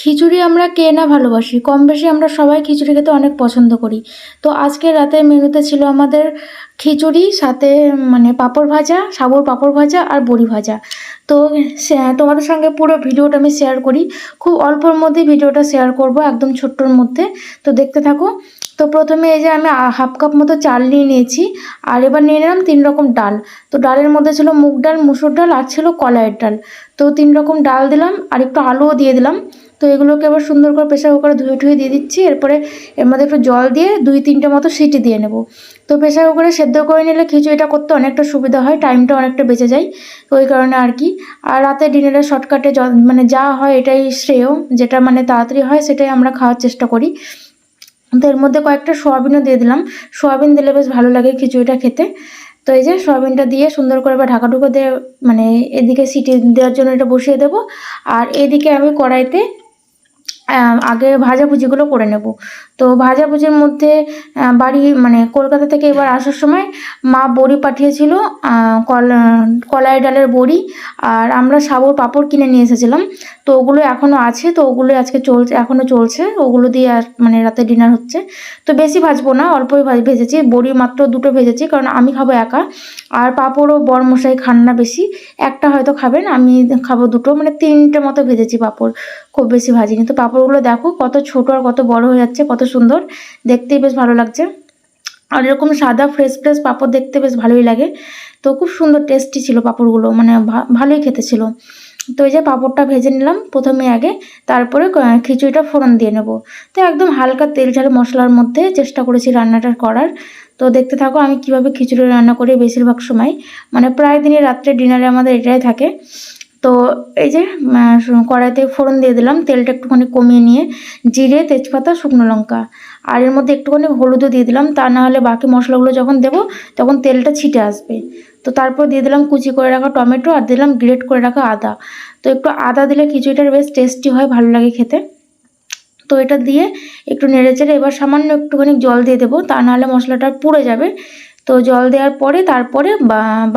খিচুড়ি আমরা কে না ভালোবাসি? কম বেশি আমরা সবাই খিচুড়ি খেতে অনেক পছন্দ করি। তো আজকে রাতের মেনুতে ছিল আমাদের খিচুড়ি, সাথে মানে পাঁপড় ভাজা, সাবুর পাঁপড় ভাজা আর বড়ি ভাজা। তো তোমাদের সঙ্গে পুরো ভিডিওটা আমি শেয়ার করি। খুব অল্পর মধ্যেই ভিডিওটা শেয়ার করব একদম ছোট্টর মধ্যে। তো দেখতে থাকো। তো প্রথমে এই যে আমি হাফ কাপ মতো চাল নিয়ে নিয়েছি। আর এবার নিয়ে নিলাম তিন রকম ডাল। তো ডালের মধ্যে ছিল মুগ ডাল, মুসুর ডাল আর ছিল কলাইয়ের ডাল। তো তিন রকম ডাল দিলাম আর একটু আলুও দিয়ে দিলাম। তো এগুলোকে আবার সুন্দর করে প্রেশার কুকারে ধুয়ে টুয়ে দিয়ে দিচ্ছি। এরপরে এর মধ্যে একটু জল দিয়ে দুই তিনটে মতো সিটি দিয়ে নেব। তো প্রেশার কুকারে সেদ্ধ করে নিলে খিচুড়িটা করতে অনেকটা সুবিধা হয়, টাইমটা অনেকটা বেঁচে যায় ওই কারণে আর কি। আর রাতে ডিনারে শর্টকাটে মানে যা হয় এটাই শ্রেয়, যেটা মানে তাড়াতাড়ি হয় সেটাই আমরা খাওয়ার চেষ্টা করি। তো এর মধ্যে কয়েকটা সোয়াবিনও দিয়ে দিলাম। সোয়াবিন দিলে বেশ ভালো লাগে খিচুড়িটা খেতে। তো এই যে সোয়াবিনটা দিয়ে সুন্দর করে বা ঢাকা ঢুকা দিয়ে মানে এদিকে সিটি দেওয়ার জন্য এটা বসিয়ে দেব। আর এদিকে আমি কড়াইতে আগে ভাজাভুজিগুলো করে নেব। তো ভাজাভুজির মধ্যে বাড়ি মানে কলকাতা থেকে এবার আসার সময় মা বড়ি পাঠিয়েছিল কলা, কলাই ডালের বড়ি আর আমরা সাবুর পাপড় কিনে নিয়ে এসেছিলাম। তো ওগুলো এখনও আছে, তো ওগুলো আজকে চলছে এখনও চলছে। ওগুলো দিয়ে আর মানে রাতে ডিনার হচ্ছে। তো বেশি ভাজবো না, অল্পই ভাজ, ভেজেছি। বড়ি মাত্র দুটো ভেজেছি, কারণ আমি খাব একা। আর পাঁপড়ও বর মশাই খান না বেশি। একটা হয়তো খাবেন, আমি খাব দুটো মানে তিনটে মতো ভেজেছি পাঁপড়, খুব বেশি ভাজিনি। তো পাঁপড়গুলো দেখো, কত ছোট আর কত বড় হয়ে যাচ্ছে, কত সুন্দর। দেখতেই বেশ ভালো লাগছে। আর এরকম সাদা ফ্রেশ ফ্রেশ পাপড় দেখতে বেশ ভালোই লাগে। তো খুব সুন্দর টেস্টি ছিল পাপড়গুলো মানে ভালোই খেতে ছিল। তো এই যে পাঁপড়টা ভেজে নিলাম প্রথমে আগে, তারপরে খিচুড়িটা ফোড়ন দিয়ে নেব। তো একদম হালকা তেল ঝাল মশলার মধ্যে চেষ্টা করেছি রান্নাটা করার। তো দেখতে থাকো, আমি কীভাবে খিচুড়ি রান্না করি বেশিরভাগ সময়। মানে প্রায় দিনই রাত্রে ডিনারে আমাদের এটাই থাকে। তো এই যে কড়াইতে ফোড়ন দিয়ে দিলাম, তেলটা একটুখানি কমিয়ে নিয়ে জিরে, তেজপাতা, শুকনো লঙ্কা। আর এর মধ্যে একটুখানি হলুদও দিয়ে দিলাম, তা না হলে বাকি মশলাগুলো যখন দেবো তখন তেলটা ছিটে আসবে। তো তারপর দিয়ে দিলাম কুচি করে রাখা টমেটো আর দিলাম গ্রেট করে রাখা আদা। তো একটু আদা দিলে খিচুড়িটার বেশ টেস্টি হয়, ভালো লাগে খেতে। তো এটা দিয়ে একটু নেড়ে চেড়ে এবার সামান্য একটুখানি জল দিয়ে দেবো, তা নাহলে মশলাটা পুড়ে যাবে। তো জল দেওয়ার পরে তারপরে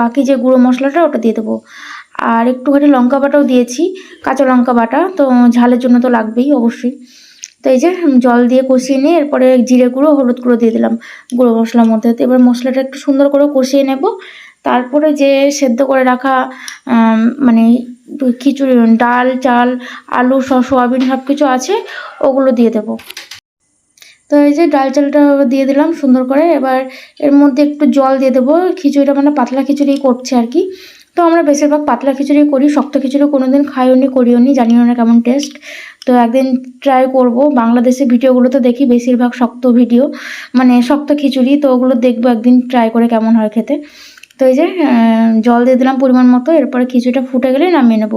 বাকি যে গুঁড়ো মশলাটা ওটা দিয়ে দেবো। আর একটুখানি লঙ্কা বাটাও দিয়েছি, কাঁচা লঙ্কা বাটা, তো ঝালের জন্য তো লাগবেই অবশ্যই। তো এই যে জল দিয়ে কষিয়ে নিয়ে এরপরে জিরে গুঁড়ো, হলুদ গুঁড়ো দিয়ে দিলাম গুঁড়ো মশলার মধ্যে। তো এবার মশলাটা একটু সুন্দর করে কষিয়ে নেব। তারপরে যে সেদ্ধ করে রাখা মানে খিচুড়ি, ডাল, চাল, আলু, স- সোয়াবিন সব কিছু আছে, ওগুলো দিয়ে দেবো। তো এই যে ডাল, চালটা দিয়ে দিলাম সুন্দর করে। এবার এর মধ্যে একটু জল দিয়ে দেবো। খিচুড়িটা মানে পাতলা খিচুড়ি করছে আর কি। তো আমরা বেশিরভাগ পাতলা খিচুড়ি করি, শক্ত খিচুড়ি কোনোদিন খাইও নি করিও নি জানিও না কেমন টেস্ট তো একদিন ট্রাই করব বাংলাদেশের ভিডিওগুলো তো দেখি, বেশিরভাগ শক্ত ভিডিও। মানে শক্ত খিচুড়ি, তো ওগুলো দেখব একদিন ট্রাই করে কেমন হয় খেতে। তো এই যে জল দিয়ে দিলাম পরিমাণ মতো, এরপরে খিচুড়িটা ফুটে গেলে নামিয়ে নেব।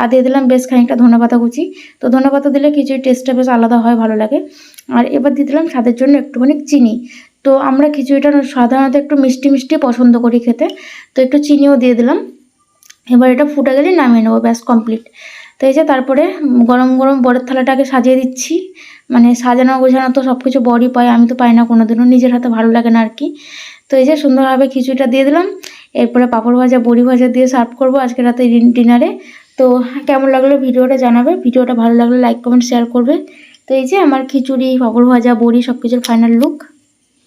আর দিয়ে দিলাম বেশ খানিকটা ধনে পাতা কুচি। তো ধনে পাতা দিলে খিচুড়ির টেস্টটা বেশ আলাদা হয়, ভালো লাগে। আর এবার দিয়ে দিলাম স্বাদের জন্য একটুখানি চিনি। তো আমরা খিচুড়িটা সাধারণত একটু মিষ্টি মিষ্টি পছন্দ করি খেতে। তো একটু চিনিও দিয়ে দিলাম। এবার এটা ফুটে গেলে নামিয়ে নেব, ব্যাস কমপ্লিট তো এই যে তারপরে গরম গরম বরের থালাটাকে সাজিয়ে দিচ্ছি। মানে সাজানো গোছানো তো সব কিছু বড়ই পায়, আমি তো পাই না কোনোদিনও, নিজের হাতে ভালো লাগে না আর কি। তো এই যে সুন্দরভাবে খিচুড়িটা দিয়ে দিলাম। এরপরে পাঁপড় ভাজা, বড়ি ভাজা দিয়ে সার্ভ করব আজকে রাতে ডিনারে তো কেমন লাগল ভিডিওটা জানাবে। ভিডিওটা ভালো লাগলে লাইক কমেন্ট শেয়ার করবে। তো এই যে আমার খিচুড়ি, পাঁপড় ভাজা, বড়ি সব কিছুর ফাইনাল লুক